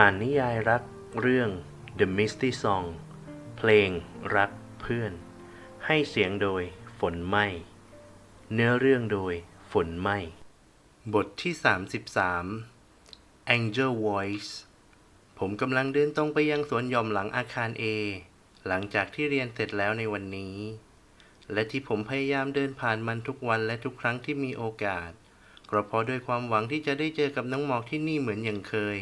อ่านนิยายรักเรื่อง The Misty Song เพลงรักเพื่อน ให้เสียงโดยฝนไหมเนื้อเรื่องโดยฝนไหมบทที่ 33 Angel Voice ผมกำลังเดินตรงไปยังสวนหย่อมหลังอาคาร A หลังจากที่เรียนเสร็จแล้วในวันนี้ และที่ผมพยายามเดินผ่านมันทุกวันและทุกครั้งที่มีโอกาสก็เพราะด้วยความหวังที่จะได้เจอกับน้องหมอกที่นี่เหมือนอย่างเคย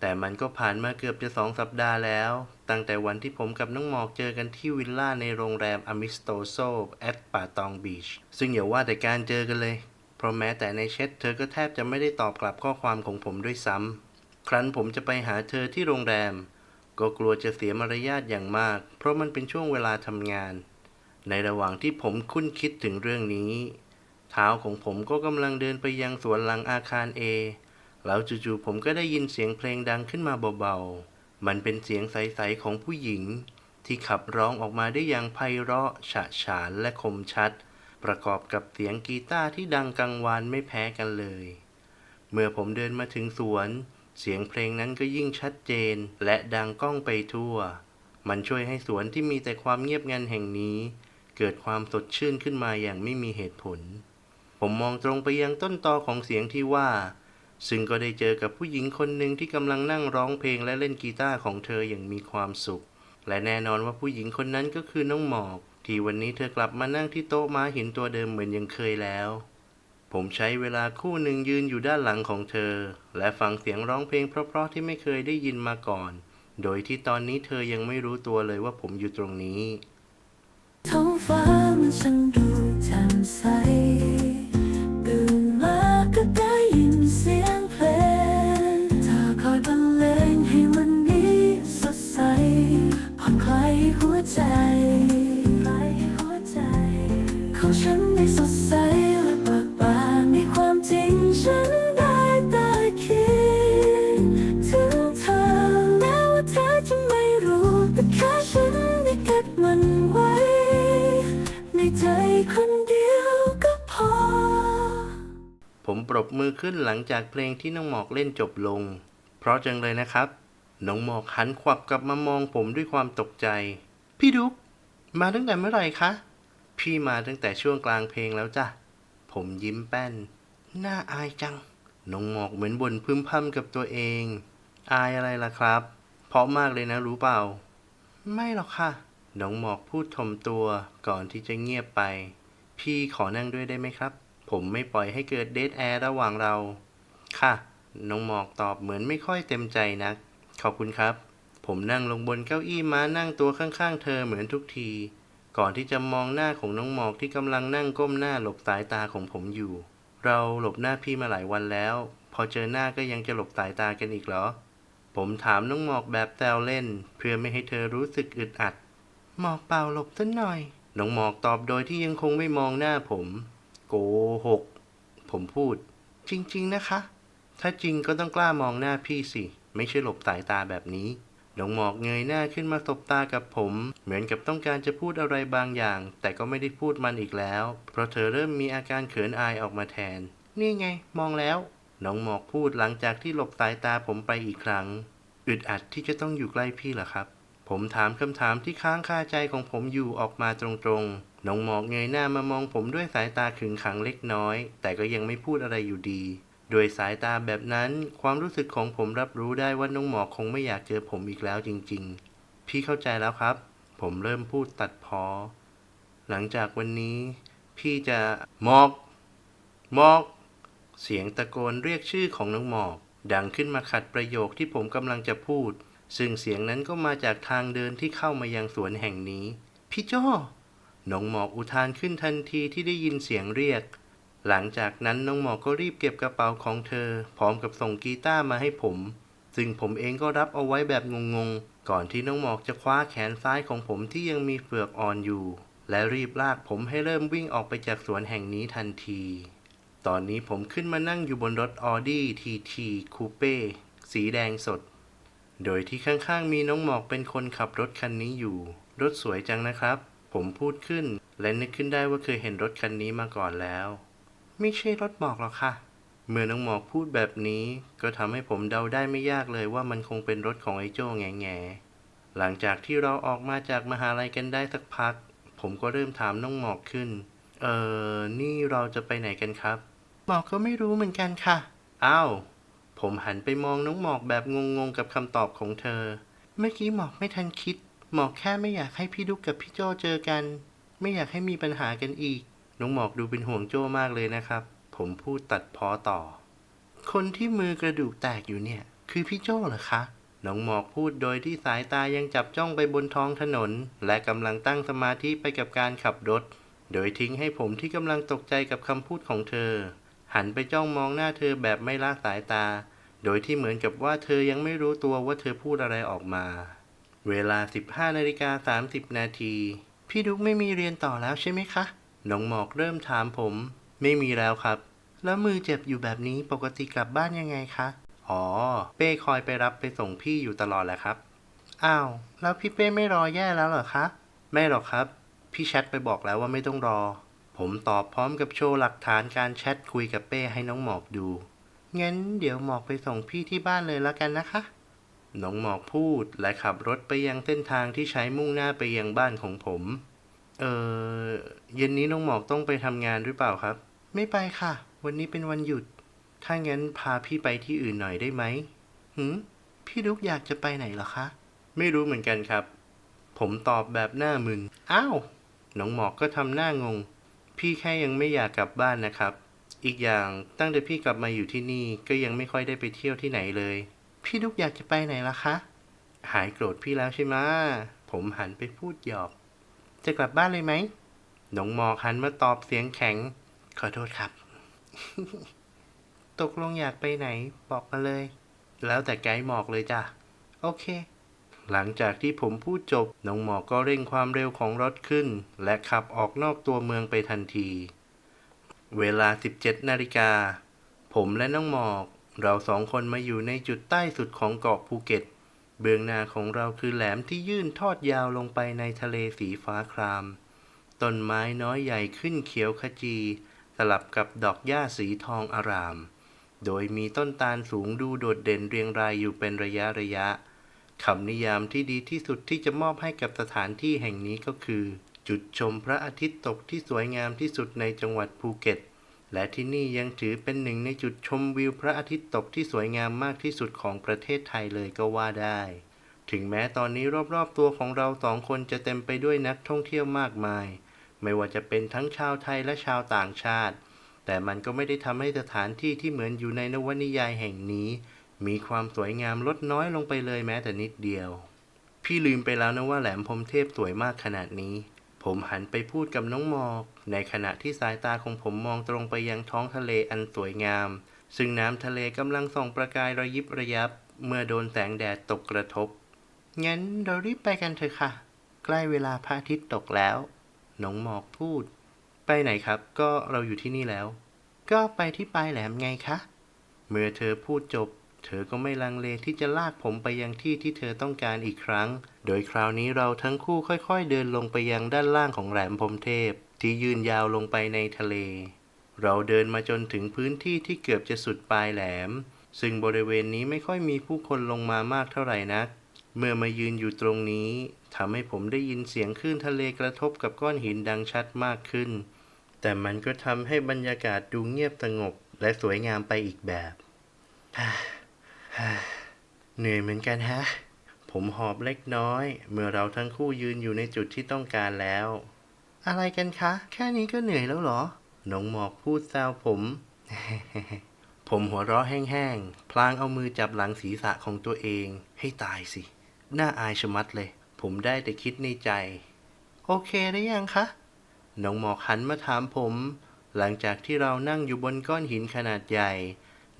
แต่มันก็ผ่านมาเกือบจะสองสัปดาห์แล้ว ตั้งแต่วันที่ผมกับน้องหมอกเจอกันที่วิลล่าในโรงแรมอมิสโตโซแอตป่าตองบีช ซึ่งอย่าว่าแต่การเจอกันเลย เพราะแม้แต่ในแชทเธอก็แทบจะไม่ได้ตอบกลับข้อความของผมด้วยซ้ำ ครั้นผมจะไปหาเธอที่โรงแรม ก็กลัวจะเสียมารยาทอย่างมาก เพราะมันเป็นช่วงเวลาทำงาน ในระหว่างที่ผมคุ้นคิดถึงเรื่องนี้ เท้าของผมก็กำลังเดินไปยังสวนหลังอาคาร A แล้วจู่ๆผมก็ได้ยินเสียงเพลงดังขึ้นมาเบาๆ มันเป็นเสียงใสๆของผู้หญิง ที่ขับร้องออกมาได้อย่างไพเราะ ฉะฉานและคมชัด ประกอบกับเสียงกีตาร์ที่ดังกังวานไม่แพ้กันเลย เมื่อผมเดินมาถึงสวน เสียงเพลงนั้นก็ยิ่งชัดเจน และดังก้องไปทั่ว มันช่วยให้สวนที่มีแต่ความเงียบงันแห่งนี้ เกิดความสดชื่นขึ้นมาอย่างไม่มีเหตุผล ผมมองตรงไปยังต้นตอของเสียงที่ว่า ซึ่งก็ได้เจอกับผู้หญิงคนหนึ่งที่กำลังนั่งร้องเพลงและเล่นกีตาร์ของเธออย่างมีความสุข และแน่นอนว่าผู้หญิงคนนั้นก็คือน้องหมอก ที่วันนี้เธอกลับมานั่งที่โต๊ะม้าหินตัวเดิมเหมือนยังเคยแล้ว ผมใช้เวลาคู่หนึ่งยืนอยู่ด้านหลังของเธอ และฟังเสียงร้องเพลงเพราะๆที่ไม่เคยได้ยินมาก่อน โดยที่ตอนนี้เธอยังไม่รู้ตัวเลยว่าผมอยู่ตรงนี้ท้องฟ้ามันช่างดูแจ่มใส หลังจากเพลงที่น้องหมอกเล่นจบลง เพราะจังเลยนะครับ น้องหมอกหันขวับกลับมามองผมด้วยความตกใจ พี่ดุ๊กมาตั้งแต่เมื่อไหร่คะ พี่มาตั้งแต่ช่วงกลางเพลงแล้วจ้ะ ผมยิ้มแป้น น่าอายจัง น้องหมอกเหมือนบ่นพึมพำกับตัวเอง อายอะไรล่ะครับ เพราะมากเลยนะรู้เปล่า ไม่หรอกค่ะ น้องหมอกพูดถ่อมตัวก่อนที่จะเงียบไป พี่ขอนั่งด้วยได้ไหมครับ ผมไม่ปล่อยให้เกิดเดทแอร์ระหว่างเรา ค่ะ น้องหมอกตอบเหมือนไม่ค่อยเต็มใจนัก ขอบคุณครับ ผมนั่งลงบนเก้าอี้ม้านั่งตัวข้างๆ เธอเหมือนทุกที ก่อนที่จะมองหน้าของน้องหมอกที่กำลังนั่งก้มหน้าหลบสายตาของผมอยู่ เราหลบหน้าพี่มาหลายวันแล้ว พอเจอหน้าก็ยังจะหลบสายตากันอีกเหรอ ผมถามน้องหมอกแบบแซวเล่น เพื่อไม่ให้เธอรู้สึกอึดอัด หมอกเปล่าหลบสักหน่อย น้องหมอกตอบโดยที่ยังคงไม่มองหน้าผม โกหก ผมพูด จริง ๆ นะคะ ถ้าจริงก็ต้องกล้ามองหน้าพี่สิ ไม่ใช่หลบสายตาแบบนี้น้องหมอกเงยหน้าขึ้นมาสบตากับผม เหมือนกับต้องการจะพูดอะไรบางอย่าง แต่ก็ไม่ได้พูดมันอีกแล้ว เพราะเธอเริ่มมีอาการเขินอายออกมาแทน นี่ไง มองแล้ว น้องหมอกพูดหลังจากที่หลบสายตาผมไปอีกครั้ง อึดอัดที่จะต้องอยู่ใกล้พี่เหรอครับ ผมถามคำถามที่ค้างคาใจของผมอยู่ออกมาตรงๆ น้องหมอกเงยหน้ามามองผมด้วยสายตาขึงขังเล็กน้อย แต่ก็ยังไม่พูดอะไรอยู่ดี โดยสายตาแบบนั้นความรู้สึกของผมรับรู้ได้ว่าน้องหมอกคงไม่อยากเจอผมอีกแล้วจริง ๆ พี่เข้าใจแล้วครับ ผมเริ่มพูดตัดพอ หลังจากวันนี้ พี่จะหมอกหมอก เสียงตะโกนเรียกชื่อของน้องหมอก ดังขึ้นมาขัดประโยคที่ผมกำลังจะพูด ซึ่งเสียงนั้นก็มาจากทางเดินที่เข้ามายังสวนแห่งนี้ พี่โจ้ น้องหมอกอุทานขึ้นทันทีที่ได้ยินเสียงเรียก หลังจากนั้นน้องหมอกก็รีบเก็บกระเป๋าของเธอ พร้อมกับส่งกีตาร์มาให้ผม ซึ่งผมเองก็รับเอาไว้แบบงงๆ ก่อนที่น้องหมอกจะคว้าแขนซ้ายของผมที่ยังมีเฟือกอ่อนอยู่ และรีบลากผมให้เริ่มวิ่งออกไปจากสวนแห่งนี้ทันที ตอนนี้ผมขึ้นมานั่งอยู่บนรถ Audi TT Coupe สีแดงสด โดยที่ข้างๆมีน้องหมอกเป็นคนขับรถคันนี้อยู่ รถสวยจังนะครับ ผมพูดขึ้น และนึกขึ้นได้ว่าเคยเห็นรถคันนี้มาก่อนแล้ว ไม่ใช่รถหมอกหรอกค่ะ เมื่อน้องหมอกพูดแบบนี้ ก็ทำให้ผมเดาได้ไม่ยากเลยว่ามันคงเป็นรถของไอ้โจ้แง่แง่หลังจากที่เราออกมาจากมหาลัยกันได้สักพัก ผมก็เริ่มถามน้องหมอกขึ้น เออนี่เราจะไปไหนกันครับ หมอกก็ไม่รู้เหมือนกันค่ะอ้าวผมหันไปมองน้องหมอกแบบงงๆกับคำตอบของเธอ เมื่อกี้หมอกไม่ทันคิด หมอกแค่ไม่อยากให้พี่ดุกกับพี่โจเจอกัน ไม่อยากให้มีปัญหากันอีก น้องหมอกดูเป็นห่วงโจ้มากเลยนะครับ ผมพูดตัดพ้อต่อ คนที่มือกระดูกแตกอยู่เนี่ย คือพี่โจ้เหรอคะ น้องหมอกพูดโดยที่สายตายังจับจ้องไปบนท้องถนน และกำลังตั้งสมาธิไปกับการขับรถ โดยทิ้งให้ผมที่กำลังตกใจกับคำพูดของเธอ หันไปจ้องมองหน้าเธอแบบไม่ละสายตา โดยที่เหมือนกับว่าเธอยังไม่รู้ตัวว่าเธอพูดอะไรออกมา เวลา 15นาฬิกา30 นาที พี่ดุ๊กไม่มีเรียนต่อแล้วใช่ไหมคะ น้องหมอกเริ่มถามผม ไม่มีแล้วครับ แล้วมือเจ็บอยู่แบบนี้ปกติกลับบ้านยังไงคะ อ๋อ เป้คอยไปรับไปส่งพี่อยู่ตลอดแหละครับ อ้าว แล้วพี่เป้ไม่รอแย่แล้วเหรอคะ ไม่หรอกครับ พี่แชทไปบอกแล้วว่าไม่ต้องรอ ผมตอบพร้อมกับโชว์หลักฐานการแชทคุยกับเป้ให้น้องหมอกดู งั้นเดี๋ยวหมอกไปส่งพี่ที่บ้านเลยแล้วกันนะคะ น้องหมอกพูดและขับรถไปยังเส้นทางที่ใช้มุ่งหน้าไปยังบ้านของผม เออเย็นนี้น้องหมอกต้องไปทำงานหรือเปล่าครับ ไม่ไปค่ะ วันนี้เป็นวันหยุด ถ้างั้นพาพี่ไปที่อื่นหน่อยได้ไหมหืมพี่ดุกอยากจะไปไหนเหรอคะ ไม่รู้เหมือนกันครับ ผมตอบแบบหน้ามึน อ้าว น้องหมอกก็ทำหน้างง พี่แค่ยังไม่อยากกลับบ้านนะครับ อีกอย่างตั้งแต่พี่กลับมาอยู่ที่นี่ก็ยังไม่ค่อยได้ไปเที่ยวที่ไหนเลย พี่ดุกอยากจะไปไหนล่ะคะ หายโกรธพี่แล้วใช่ไหมะผมหันไปพูดหยอก จะกลับบ้านเลยไหมน้องหมอกหันมาตอบเสียงแข็ง ขอโทษครับ ตกลงอยากไปไหนบอกมาเลย แล้วแต่ไกด์หมอกเลยจ้ะ โอเค หลังจากที่ผมพูดจบ น้องหมอกก็เร่งความเร็วของรถขึ้น และขับออกนอกตัวเมืองไปทันที เวลา 17 นาฬิกา ผมและน้องหมอก เราสองคนมาอยู่ในจุดใต้สุดของเกาะภูเก็ต เบื้องหน้าของเราคือแหลมที่ยื่นทอดยาวลงไปในทะเลสีฟ้าคราม ต้นไม้น้อยใหญ่ขึ้นเขียวขจี สลับกับดอกหญ้าสีทองอาราม โดยมีต้นตาลสูงดูโดดเด่นเรียงรายอยู่เป็นระยะระยะคำนิยามที่ดีที่สุดที่จะมอบให้กับสถานที่แห่งนี้ก็คือ จุดชมพระอาทิตย์ตกที่สวยงามที่สุดในจังหวัดภูเก็ต และที่นี่ยังถือเป็นหนึ่งในจุดชมวิวพระอาทิตย์ตกที่สวยงามมากที่สุดของประเทศไทยเลยก็ว่าได้ ถึงแม้ตอนนี้รอบๆตัวของเราสองคนจะเต็มไปด้วยนักท่องเที่ยวมากมาย ไม่ว่าจะเป็นทั้งชาวไทยและชาวต่างชาติ แต่มันก็ไม่ได้ทำให้สถานที่ที่เหมือนอยู่ในนวนิยายแห่งนี้ มีความสวยงามลดน้อยลงไปเลยแม้แต่นิดเดียว พี่ลืมไปแล้วนะว่าแหลมพรมเทพสวยมากขนาดนี้ ผมหันไปพูดกับน้องหมอก ในขณะที่สายตาของผมมองตรงไปยังท้องทะเลอันสวยงาม ซึ่งน้ำทะเลกำลังส่องประกายระยิบระยับ เมื่อโดนแสงแดดตกกระทบ งั้นเรารีบไปกันเถอะค่ะ ใกล้เวลาพระอาทิตย์ตกแล้ว น้องหมอกพูด ไปไหนครับ ก็เราอยู่ที่นี่แล้ว ก็ไปที่ปลายแหลมไงคะ เมื่อเธอพูดจบ เธอก็ไม่ลังเลที่จะลากผมไปยังที่ที่เธอต้องการอีกครั้ง โดยคราวนี้เราทั้งคู่ค่อยๆ เดินลงไปยังด้านล่างของแหลมพรมเทพ ที่ยืนยาวลงไปในทะเล เราเดินมาจนถึงพื้นที่ที่เกือบจะสุดปลายแหลม ซึ่งบริเวณนี้ไม่ค่อยมีผู้คนลงมามากเท่าไหร่นัก เมื่อมายืนอยู่ตรงนี้ทำให้ผมได้ยินเสียงคลื่นทะเลกระทบกับก้อนหินดังชัดมากขึ้น แต่มันก็ทำให้บรรยากาศดูเงียบสงบและสวยงามไปอีกแบบ เหนื่อยเหมือนกันฮะ ผมหอบเล็กน้อย เมื่อเราทั้งคู่ยืนอยู่ในจุดที่ต้องการแล้ว อะไรกันคะ แค่นี้ก็เหนื่อยแล้วเหรอ น้องหมอกพูดแซวผม ผมหัวเราะแห้งๆ พลางเอามือจับหลังศีรษะของตัวเอง ให้ตายสิ น่าอายชะมัดเลย ผมได้แต่คิดในใจ โอเคหรือยังคะ น้องหมอกหันมาถามผม หลังจากที่เรานั่งอยู่บนก้อนหินขนาดใหญ่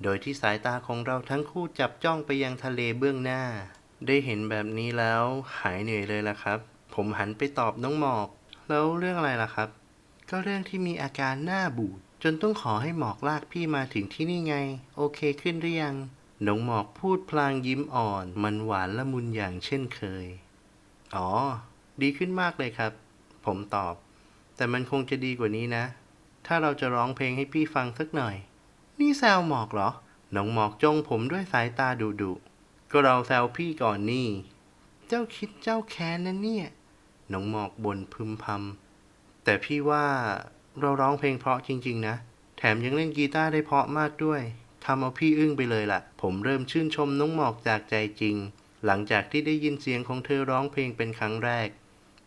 โดยที่สายตาของเราทั้งคู่จับจ้องไปยังทะเลเบื้องหน้า ได้เห็นแบบนี้แล้วหายเหนื่อยเลยล่ะครับ ผมหันไปตอบน้องหมอก แล้วเรื่องอะไรล่ะครับ ก็เรื่องที่มีอาการหน้าบูดจนต้องขอให้หมอกลากพี่มาถึงที่นี่ไง โอเคขึ้นหรือยังน้องหมอกพูดพลางยิ้มอ่อน มันหวานละมุนอย่างเช่นเคย อ๋อ ดีขึ้นมากเลยครับ ผมตอบ แต่มันคงจะดีกว่านี้นะ ถ้าเราจะร้องเพลงให้พี่ฟังสักหน่อย นี่แซวหมอกเหรอ น้องหมอกจ้องผมด้วยสายตาดุดุๆก็เราแซวพี่ก่อนนี่ เจ้าคิดเจ้าแค้นนะเนี่ย น้องหมอกบ่นพึมพำ แต่พี่ว่าเราร้องเพลงเพราะจริง ๆ นะ แถมยังเล่นกีตาร์ได้เพราะมากด้วย ทำเอาพี่อึ้งไปเลยล่ะ ผมเริ่มชื่นชมน้องหมอกจากใจจริง หลังจากที่ได้ยินเสียงของเธอร้องเพลงเป็นครั้งแรก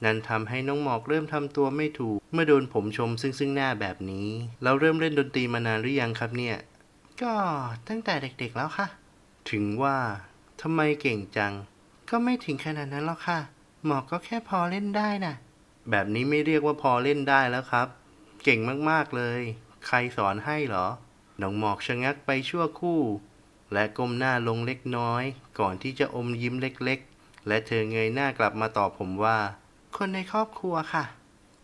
นั่นทำให้น้องหมอกเริ่มทำตัวไม่ถูก เมื่อโดนผมชมซึ่งซึ่งหน้าแบบนี้ เราเริ่มเล่นดนตรีมานานหรือยังครับเนี่ย ก็ตั้งแต่เด็กๆแล้วค่ะ ถึงว่าทำไมเก่งจัง ก็ไม่ถึงขนาดนั้นหรอกค่ะ หมอกก็แค่พอเล่นได้น่ะ แบบนี้ไม่เรียกว่าพอเล่นได้แล้วครับ เก่งมากๆเลย ใครสอนให้เหรอ น้องหมอกชะงักไปชั่วคู่ และก้มหน้าลงเล็กน้อย ก่อนที่จะอมยิ้มเล็กๆ และเธอเงยหน้ากลับมาตอบผมว่า คนในครอบครัวค่ะ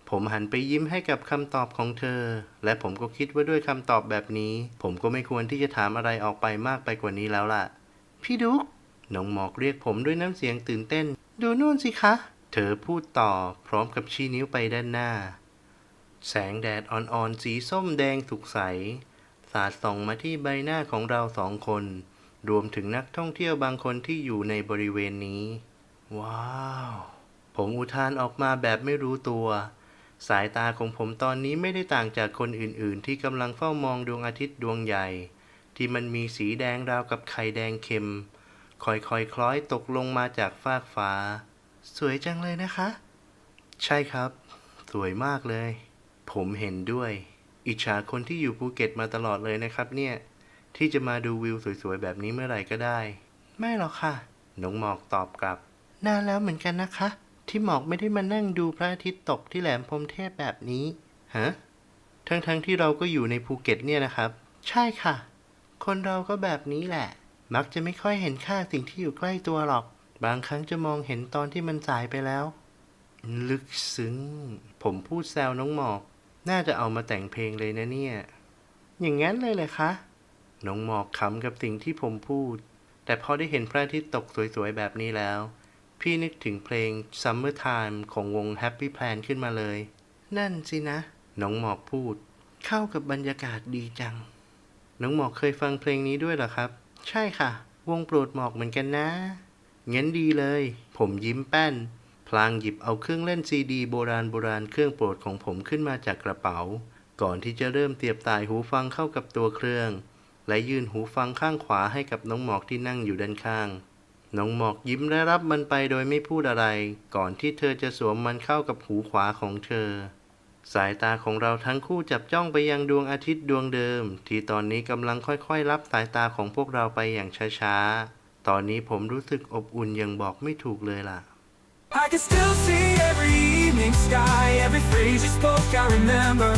ผมหันไปยิ้มให้กับคำตอบของเธอ และผมก็คิดว่าด้วยคำตอบแบบนี้ ผมก็ไม่ควรที่จะถามอะไรออกไปมากไปกว่านี้แล้วล่ะ พี่ดุ๊กน้องหมอกเรียกผมด้วยน้ำเสียงตื่นเต้น ดูนู่นสิคะ เธอพูดต่อพร้อมกับชี้นิ้วไปด้านหน้า แสงแดดอ่อนๆสีส้มแดงสุกใส สาดส่องมาที่ใบหน้าของเราสองคน รวมถึงนักท่องเที่ยวบางคนที่อยู่ในบริเวณนี้ ว้าว ผมอุทานออกมาแบบไม่รู้ตัว สายตาของผมตอนนี้ไม่ได้ต่างจากคนอื่นๆ ที่กำลังเฝ้ามองดวงอาทิตย์ดวงใหญ่ ที่มันมีสีแดงราวกับไข่แดงเค็มค่อยๆคคล้อยตกลงมาจากฟากฟ้า สวยจังเลยนะคะ ใช่ครับ สวยมากเลย ผมเห็นด้วย อิจฉาคนที่อยู่ภูเก็ตมาตลอดเลยนะครับเนี่ย ที่จะมาดูวิวสวยๆ แบบนี้เมื่อไหร่ก็ได้ ไม่หรอกค่ะ น้องหมอกตอบกลับ นานแล้วเหมือนกันนะคะ ที่หมอกไม่ได้มานั่งดูพระอาทิตย์ตกที่แหลมพรมเทพแบบนี้ฮะทั้งๆที่เราก็อยู่ในภูเก็ตเนี่ยนะครับ ใช่ค่ะ คนเราก็แบบนี้แหละ มักจะไม่ค่อยเห็นค่าสิ่งที่อยู่ใกล้ตัวหรอก บางครั้งจะมองเห็นตอนที่มันสายไปแล้ว ลึกซึ้ง ผมพูดแซวน้องหมอก น่าจะเอามาแต่งเพลงเลยนะเนี่ย อย่างนั้นเลยเลยคะน้องหมอกขำกับสิ่งที่ผมพูด แต่พอได้เห็นพระอาทิตย์ตกสวยๆแบบนี้แล้ว พี่นึกถึงเพลง Summer Time ของวง Happy Plan ขึ้นมาเลย นั่นสินะ น้องหมอกพูด เข้ากับบรรยากาศดีจัง น้องหมอกเคยฟังเพลงนี้ด้วยเหรอครับ ใช่ค่ะ วงโปรดหมอกเหมือนกันนะ งั้นดีเลย ผมยิ้มแป้น พลางหยิบเอาเครื่องเล่นซีดีโบราณโบราณเครื่องโปรดของผมขึ้นมาจากกระเป๋า ก่อนที่จะเริ่มเสียบสายหูฟังเข้ากับตัวเครื่อง และยื่นหูฟังข้างขวาให้กับน้องหมอกที่นั่งอยู่ด้านข้าง น้องหมอกยิ้มและรับมันไปโดยไม่พูดอะไร ก่อนที่เธอจะสวมมันเข้ากับหูขวาของเธอ สายตาของเราทั้งคู่จับจ้องไปยังดวงอาทิตย์ดวงเดิม ที่ตอนนี้กำลังค่อยๆ รับสายตาของพวกเราไปอย่างช้าๆ ตอนนี้ผมรู้สึกอบอุ่นยังบอกไม่ถูกเลยล่ะ I can still see every evening sky, every phrase you spoke, I remember.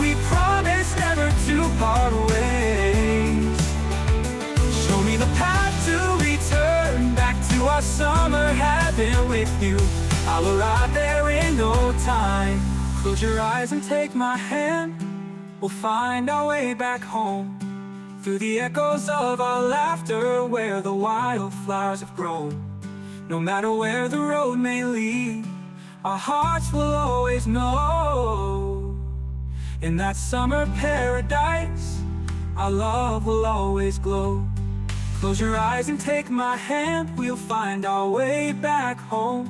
We promised never to part ways. Our summer heaven with you. I'll arrive there in no time. Close your eyes and take my hand. We'll find our way back home. Through the echoes of our laughter, where the wildflowers have grown. No matter where the road may lead, our hearts will always know. In that summer paradise, our love will always glow. Close your eyes and take my hand, we'll find our way back home.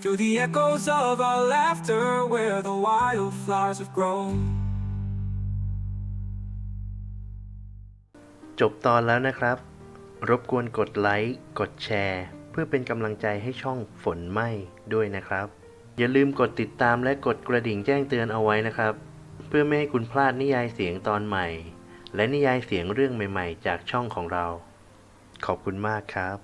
Through the echoes of our laughter, where the wildflowers have grown. จบตอนแล้วนะครับ รบกวนกดไลค์ กดแชร์ เพื่อเป็นกำลังใจให้ช่องฝนไหมด้วยนะครับ อย่าลืมกดติดตามและกดกระดิ่งแจ้งเตือนเอาไว้นะครับ เพื่อไม่ให้คุณพลาดนิยายเสียงตอนใหม่ และนิยายเสียงเรื่องใหม่ ๆ จากช่องของเรา ขอบคุณมากครับ